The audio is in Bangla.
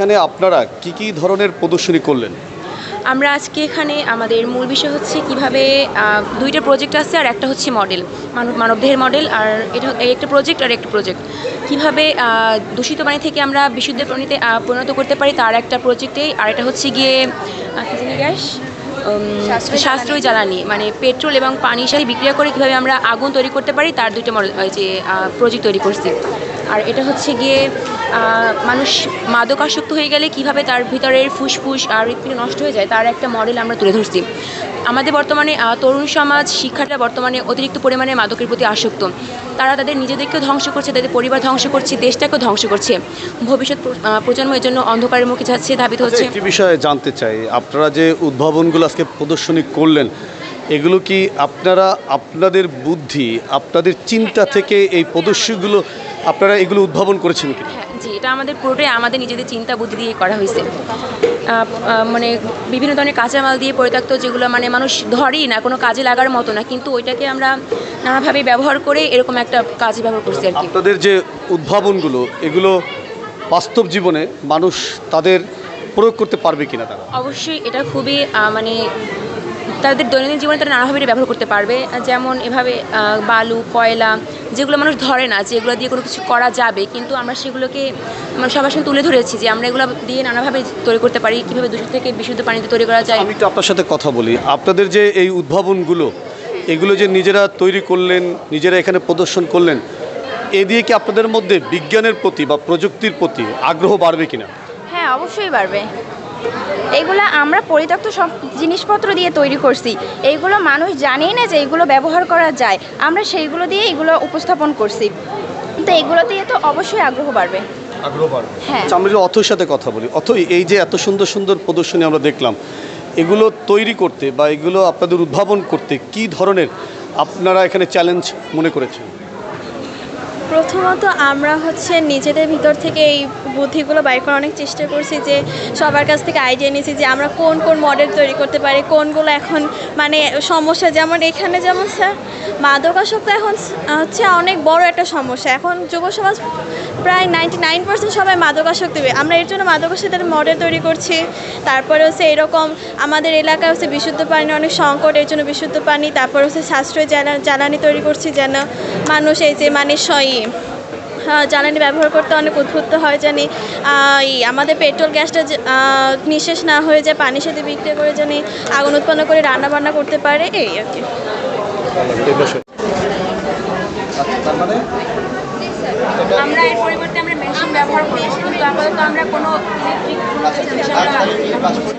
এখানে আপনারা কি কি ধরনের প্রদর্শনী করলেন? আমরা আজকে এখানে আমাদের মূল বিষয় হচ্ছে কীভাবে দুইটা প্রজেক্ট আছে আর একটা হচ্ছে মডেল মানব মানবদেহের মডেল আর এটা এই একটা প্রজেক্ট আর একটা প্রজেক্ট কীভাবে দূষিত পানি থেকে আমরা বিশুদ্ধ পানিতে পরিণত করতে পারি তার একটা প্রজেক্টে আর এটা হচ্ছে গিয়ে গ্যাস? সাশ্রয়ী জ্বালানি। মানে পেট্রোল এবং পানির সাথে বিক্রিয়া করে কীভাবে আমরা আগুন তৈরি করতে পারি তার দুইটা মডেল ওই যে প্রজেক্ট তৈরি করছি। আর এটা হচ্ছে গিয়ে মানুষ মাদকাসক্ত হয়ে গেলে কীভাবে তার ভিতরের ফুসফুস আর হৃৎপিণ্ড নষ্ট হয়ে যায় তার একটা মডেল আমরা তুলে ধরছি। আমাদের বর্তমানে তরুণ সমাজ শিক্ষাটা বর্তমানে অতিরিক্ত পরিমাণে মাদকের প্রতি আসক্ত। তারা তাদের নিজেদেরকেও ধ্বংস করছে তাদের পরিবার ধ্বংস করছে দেশটাকেও ধ্বংস করছে। ভবিষ্যৎ প্র- প্রজন্ম এর জন্য অন্ধকারের মুখে যাচ্ছে ধাবিত হচ্ছে। একটি বিষয়ে জানতে চাই আপনারা যে উদ্ভাবনগুলো আজকে প্রদর্শনী করলেন এগুলো কি আপনারা আপনাদের বুদ্ধি আপনাদের চিন্তা থেকে এই প্রদর্শনীগুলো আপনারা এগুলো উদ্ভাবন করেছেন কি হ্যাঁ জি এটা আমাদের পুরোটাই আমাদের নিজেদের চিন্তা বুদ্ধি দিয়ে করা হয়েছে। মানে বিভিন্ন ধরনের কাঁচামাল দিয়ে পরিত্যক্ত যেগুলো মানে মানুষ ধরেই না কোনো কাজে লাগার মতো না কিন্তু ওইটাকে আমরা নানাভাবে ব্যবহার করে এরকম একটা কাজে ব্যবহার করছি আর কি। আপনাদের যে উদ্ভাবনগুলো এগুলো বাস্তব জীবনে মানুষ তাদের প্রয়োগ করতে পারবে কিনা তারা? অবশ্যই এটা খুবই মানে তাদের দৈনন্দিন জীবনে তারা নানাভাবে এটা ব্যবহার করতে পারবে। যেমন এভাবে বালু কয়লা যেগুলো মানুষ ধরে না যে এগুলো দিয়ে কোনো কিছু করা যাবে কিন্তু আমরা সেগুলোকে মানে সবার সামনে তুলে ধরেছি যে আমরা এগুলো দিয়ে নানাভাবে তৈরি করতে পারি কীভাবে দূষিত থেকে বিশুদ্ধ পানিতে তৈরি করা যায়। আমি একটু আপনার সাথে কথা বলি। আপনাদের যে এই উদ্ভাবনগুলো এগুলো যে নিজেরা তৈরি করলেন নিজেরা এখানে প্রদর্শন করলেন এ দিয়ে কি আপনাদের মধ্যে বিজ্ঞানের প্রতি বা প্রযুক্তির প্রতি আগ্রহ বাড়বে কিনা? হ্যাঁ অবশ্যই পারবে এইগুলো আমরা পরিত্যক্ত সব জিনিসপত্র দিয়ে তৈরি করছি। এইগুলো মানুষ জানেই না যে এইগুলো ব্যবহার করা যায়। আমরা সেইগুলো দিয়ে এগুলো উপস্থাপন করছি। তো এগুলো দিয়ে তো অবশ্যই আগ্রহ বাড়বে। আগ্রহ বাড়বে। হ্যাঁ। আচ্ছা, আমরা যদি অথৈর সাথে কথা বলি অথই এই যে এত সুন্দর সুন্দর প্রদর্শনী আমরা দেখলাম এগুলো তৈরি করতে বা এগুলো আপনাদের উদ্ভাবন করতে কি ধরনের আপনারা এখানে চ্যালেঞ্জ মনে করেছেন? প্রথমত আমরা হচ্ছে নিজেদের ভিতর থেকে এই বুদ্ধিগুলো বাইর করার অনেক চেষ্টা করছি যে সবার কাছ থেকে আইডিয়া নিয়েছি যে আমরা কোন কোন মডেল তৈরি করতে পারি, কোনগুলো এখন মানে সমস্যা যেমন এখানে যেমন স্যার মাদকাসক্ত এখন হচ্ছে অনেক বড় একটা সমস্যা। এখন যুব সমাজ প্রায় নাইনটি নাইন পার্সেন্ট সবাই মাদকাসক্ত আমরা এর জন্য মাদকাসক্তের মডেল তৈরি করছি। তারপরে হচ্ছে এরকম আমাদের এলাকায় হচ্ছে বিশুদ্ধ পানি, অনেক সংকট, এর জন্য বিশুদ্ধ পানি, তারপর হচ্ছে সাশ্রয় জ্বালানি তৈরি করছি যেন মানুষ এই যে মানে সই জ্বালানি ব্যবহার করতে অনেক উদ্বুদ্ধ হয় জানি। আমাদের পেট্রোল গ্যাসটা নিঃশেষ না হয়ে যায় পানির সাথে বিক্রি করে জানি আগুন উৎপন্ন করে রান্না বান্না করতে পারে, এই আর কি। আমরা এর পরিবর্তে আমরা মেশিন ব্যবহার করি কোনো